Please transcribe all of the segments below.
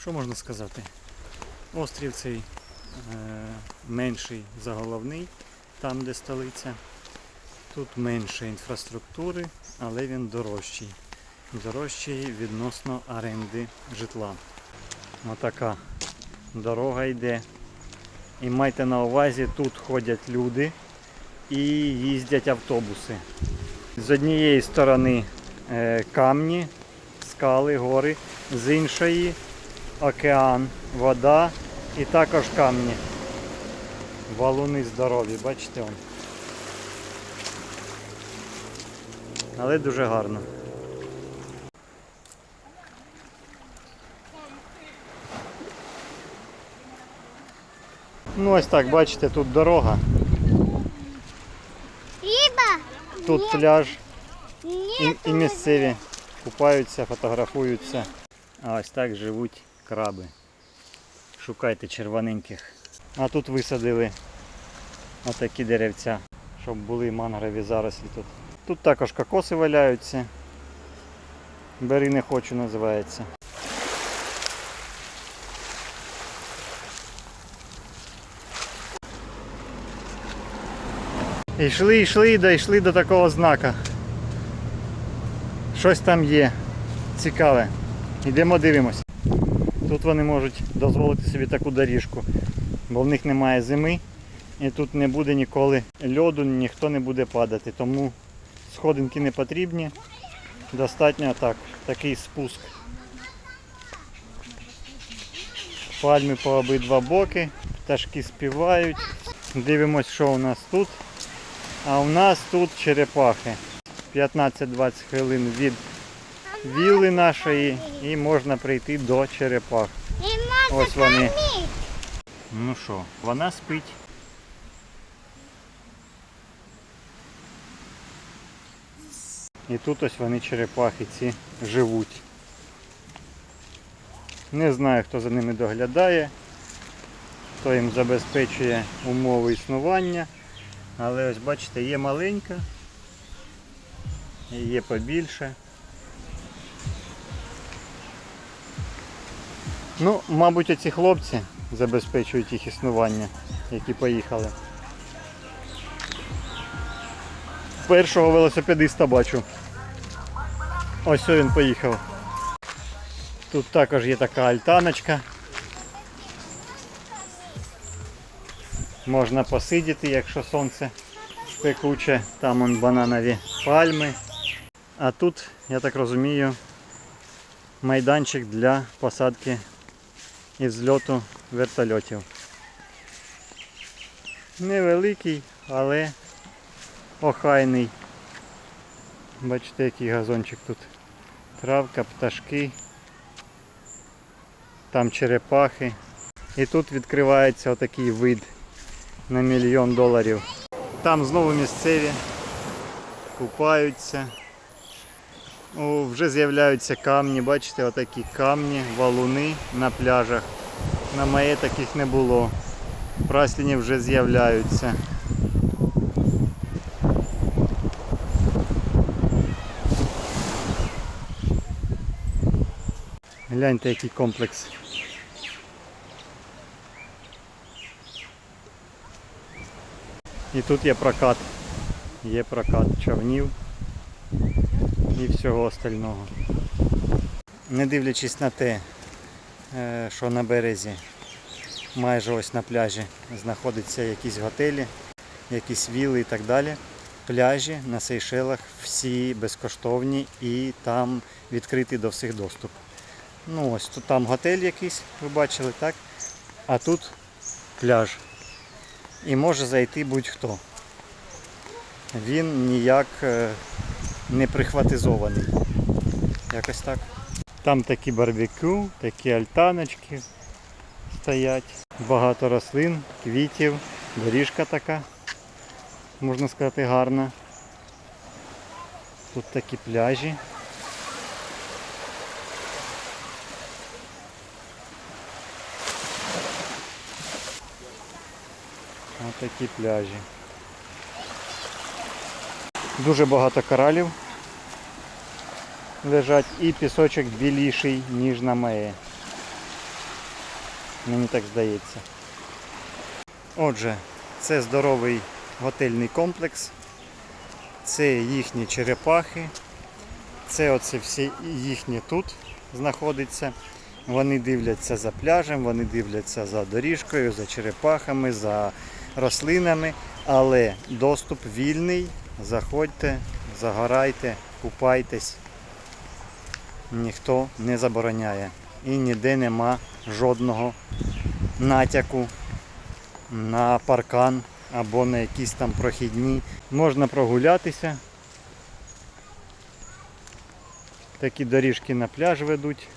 Що можна сказати? Острів цей е, менший за головний, там де столиця. Тут менше інфраструктури, але він дорожчий. Дорожчий відносно оренди житла. Отака дорога йде. І майте на увазі, тут ходять люди і їздять автобуси. З однієї сторони е, камні, скали, гори, з іншої океан, вода і також камні. Валуни здорові, бачите он. Але дуже гарно. Ну ось так, бачите, тут дорога, тут пляж і, і місцеві купаються, фотографуються. А ось так живуть краби. Шукайте червоненьких. А тут висадили отакі деревця, щоб були мангрові зарослі тут. Тут також кокоси валяються. Бери не хочу називається. І йшли, йшли, дійшли до такого знака. Щось там є цікаве. Йдемо дивимось. Тут вони можуть дозволити собі таку доріжку, бо в них немає зими і тут не буде ніколи льоду, ніхто не буде падати. Тому сходинки не потрібні. Достатньо так, такий спуск. Пальми по обидва боки, пташки співають. Дивимось, що у нас тут. А у нас тут черепахи. 15-20 хвилин від вілли нашої і можна прийти до черепах. Ось вони. Ну що, вона спить. І тут ось вони черепахи ці живуть. Не знаю, хто за ними доглядає, хто їм забезпечує умови існування. Але ось бачите, є маленька, є побільше. Ну, мабуть, оці хлопці забезпечують їх існування, які поїхали. Першого велосипедиста бачу. Ось він поїхав. Тут також є така альтаночка. Можна посидіти, якщо сонце пекуче. Там он бананові пальми. А тут, я так розумію, майданчик для посадки і взльоту вертольотів. Невеликий, але охайний. Бачите, який газончик тут. Травка, пташки, там черепахи. І тут відкривається отакий вид на мільйон доларів. Там знову місцеві купаються. О, вже з'являються камні, бачите, отакі камні, валуни на пляжах. На моє таких не було. Прасліні вже з'являються. Гляньте, який комплекс. І тут є прокат. Є прокат човнів і всього остального. Не дивлячись на те, е, що на березі, майже ось на пляжі знаходяться якісь готелі, якісь віли і так далі. Пляжі на Сейшелах всі безкоштовні і там відкритий до всіх доступ. Ну ось тут там готель якийсь, ви бачили, так? А тут пляж. І може зайти будь-хто. Він ніяк е, не прихватизований. Якось так. Там такі барбекю, такі альтаночки стоять. Багато рослин, квітів, доріжка така, можна сказати, гарна. Тут такі пляжі. Ось такі пляжі. Дуже багато коралів лежать і пісочок біліший, ніж на має. Мені так здається. Отже, це здоровий готельний комплекс. Це їхні черепахи. Це оце всі їхні тут знаходиться. Вони дивляться за пляжем, вони дивляться за доріжкою, за черепахами, за рослинами, але доступ вільний. Заходьте, загорайте, купайтесь. Ніхто не забороняє. І ніде нема жодного натяку на паркан або на якісь там прохідні. Можна прогулятися. Такі доріжки на пляж ведуть.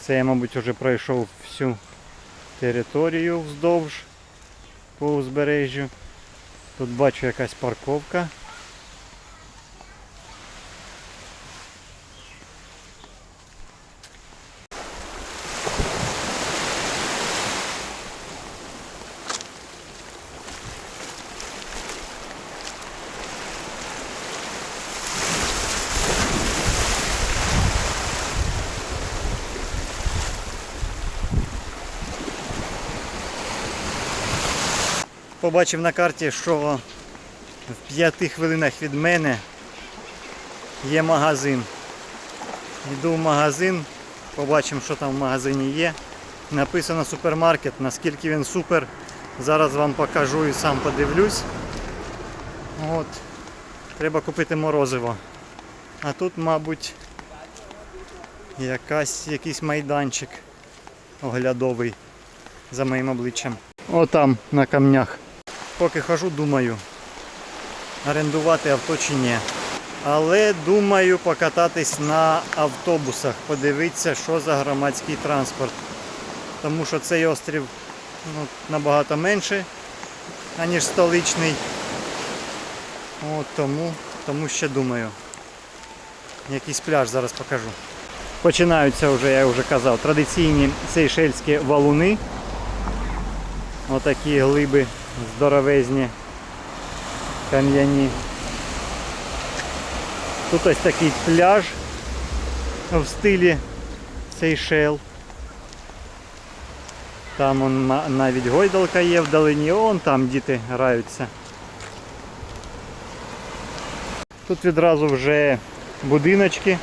Це я, мабуть, вже пройшов всю територію вздовж по узбережжю. Тут бачу якась парковка. Побачив на карті, що в п'яти хвилинах від мене є магазин. Йду в магазин, побачимо, що там в магазині є. Написано супермаркет, наскільки він супер. Зараз вам покажу і сам подивлюсь. От. Треба купити морозиво. А тут, мабуть, якась, якийсь майданчик оглядовий за моїм обличчям. Отам на камнях. Поки хожу, думаю, орендувати авто чи ні. Але думаю покататись на автобусах, подивитися, що за громадський транспорт. Тому що цей острів ну, набагато менший, аніж столичний. От тому, тому ще думаю. Якийсь пляж зараз покажу. Починаються вже, я вже казав, традиційні сейшельські валуни. Отакі глиби здоровезні, кам'яні. Тут ось такий пляж в стилі Сейшел. Там он навіть гойдалка є вдалині, он там діти граються. Тут відразу вже будиночки,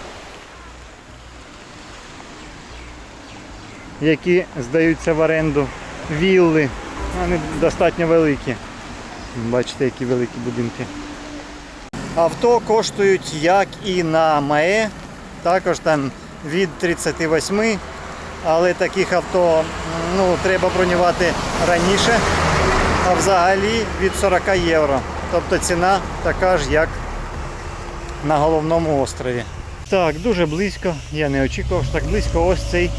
які здаються в оренду, вілли. Вони достатньо великі. Бачите, які великі будинки. Авто коштують як і на МАЕ, також там від 38, але таких авто ну, треба бронювати раніше, а взагалі від 40 євро. Тобто ціна така ж, як на головному острові. Так, дуже близько, я не очікував, що так близько. Ось цей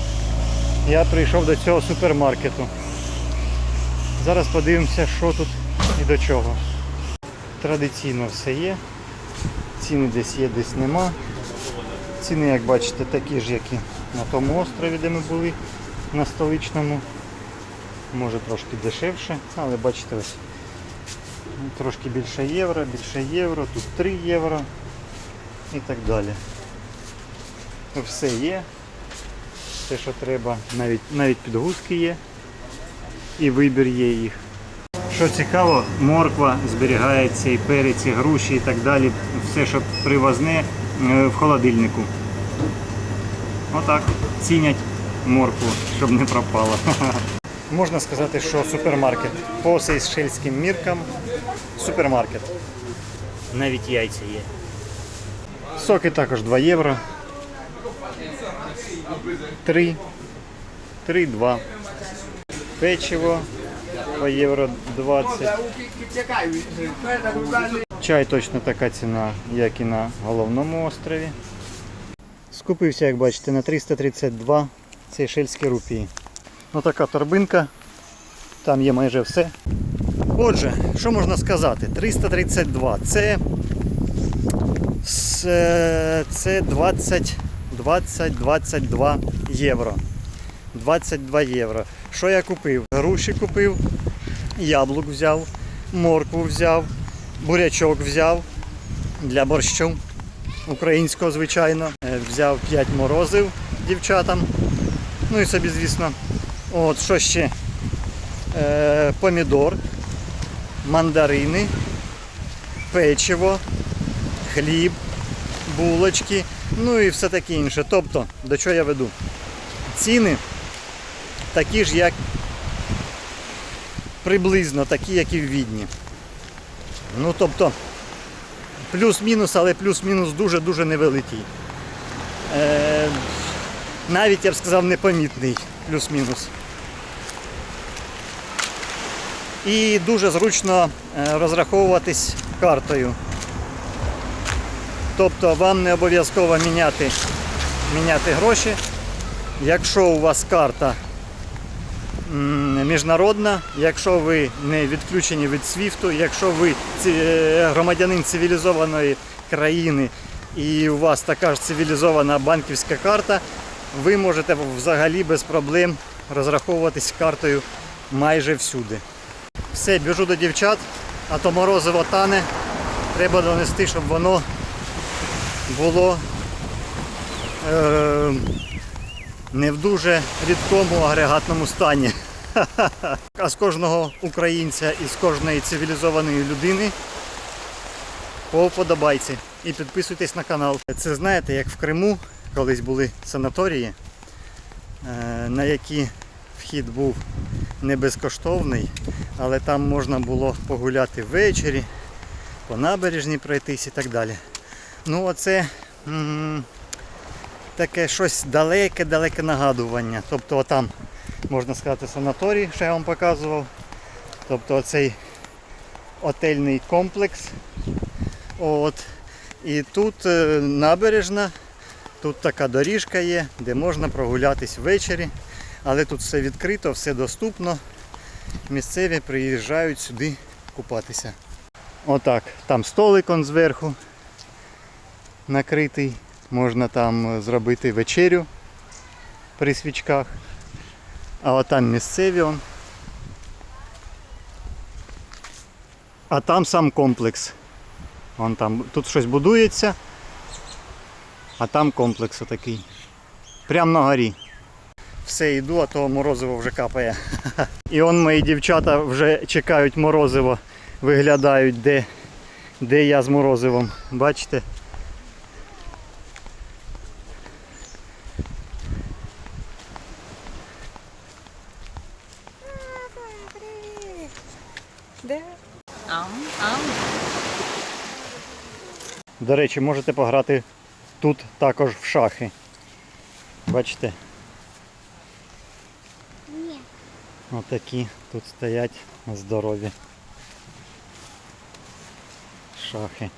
я прийшов до цього супермаркету. Зараз подивимося, що тут і до чого. Традиційно все є. Ціни десь є, десь нема. Ціни, як бачите, такі ж, як і на тому острові, де ми були, на столичному. Може трошки дешевше, але бачите ось. Трошки більше євро, більше євро, тут 3 євро і так далі. Все є. Все, що треба, навіть, навіть підгузки є і вибір є їх. Що цікаво, морква зберігається, і перець, і груші і так далі. Все, що привозне е, в холодильнику. Отак цінять моркву, щоб не пропало. Можна сказати, що супермаркет. По сейшельським міркам супермаркет. Навіть яйця є. Соки також 2 євро. 3. 3,2. Печиво по євро 20. Чай точно така ціна, як і на головному острові. Скупився, як бачите, на 332 сейшельські рупії. Ну така торбинка. Там є майже все. Отже, що можна сказати? 332 це, це, це 20, 20, 22 євро. 22 євро. Що я купив? Груші купив, яблук взяв, моркву взяв, бурячок взяв для борщу українського, звичайно. Е, Взяв 5 морозив дівчатам. Ну і собі, звісно. От що ще? Е, помідор, мандарини, печиво, хліб, булочки, ну і все таке інше. Тобто, до чого я веду? Ціни такі ж, як приблизно такі, як і в Відні. Ну тобто, плюс-мінус, але плюс-мінус дуже-дуже невеликий. Е, навіть я б сказав непомітний плюс-мінус. І дуже зручно е, розраховуватись картою. Тобто вам не обов'язково міняти, міняти гроші. Якщо у вас карта міжнародна, якщо ви не відключені від СВІФТу, якщо ви е, громадянин цивілізованої країни і у вас така ж цивілізована банківська карта, ви можете взагалі без проблем розраховуватись картою майже всюди. Все, біжу до дівчат, а то морозиво тане. Треба донести, щоб воно було е, не в дуже рідкому агрегатному стані. А з кожного українця і з кожної цивілізованої людини по вподобайці. І підписуйтесь на канал. Це знаєте, як в Криму колись були санаторії, е, на які вхід був не безкоштовний, але там можна було погуляти ввечері, по набережні пройтись і так далі. Ну оце таке щось далеке-далеке нагадування. Тобто отам, можна сказати, санаторій, що я вам показував. Тобто оцей отельний комплекс. От. І тут е, набережна, тут така доріжка є, де можна прогулятись ввечері. Але тут все відкрито, все доступно. Місцеві приїжджають сюди купатися. Отак, там столик он зверху накритий. Можна там е, зробити вечерю при свічках. А отам місцеві он. А там сам комплекс. Вон там, тут щось будується, а там комплекс отакий. Прямо на горі. Все, йду, а то морозиво вже капає. І он мої дівчата вже чекають морозиво, виглядають, де, де я з морозивом. Бачите? До речі, можете пограти тут також в шахи. Бачите? Ні. Отакі тут стоять здорові шахи.